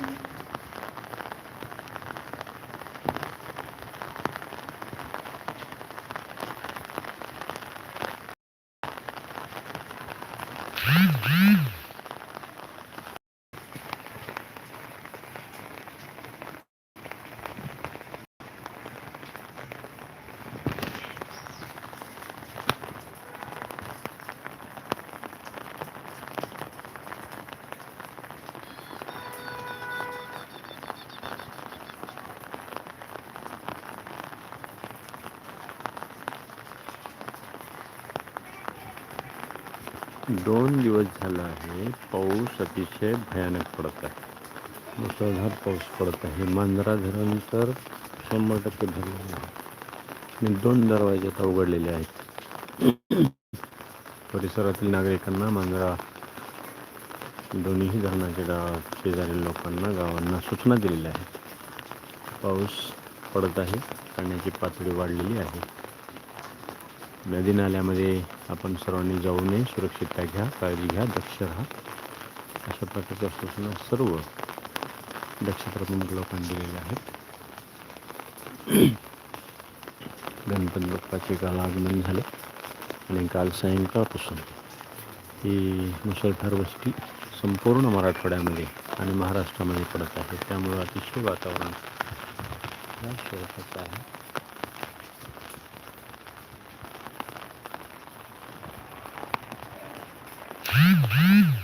Mm-hmm. दोन दिवस झाला आहे पाऊस अतिशय भयानक पडत आहे. मुसळधार पाऊस पडत आहे. मांजरा धरण तर शंभर टक्के भरलेलं आहे आणि दोन दरवाजे आता उघडलेले आहेत. परिसरातील नागरिकांना मांजरा दोन्हीही धरणाच्या गावात शेजारील लोकांना गावांना सूचना दिलेल्या आहेत. पाऊस पडत आहे. पाण्याची पातळी वाढलेली आहे. नदी नाल्यामध्ये आपण सर्वांनी जाऊ नये. सुरक्षितता घ्या काळजी घ्या दक्ष राहा. अशा प्रकारच्या सूचना सर्व दक्षप्रमुख लोकांनी दिलेल्या आहेत. गणपती बाप्पाचे काल आगमन झाले आणि काल सायंकाळपासून ही मुसळधार वस्ती संपूर्ण मराठवाड्यामध्ये आणि महाराष्ट्रामध्ये पडत आहे. त्यामुळं अतिशय वातावरण आहे. Mm-hmm.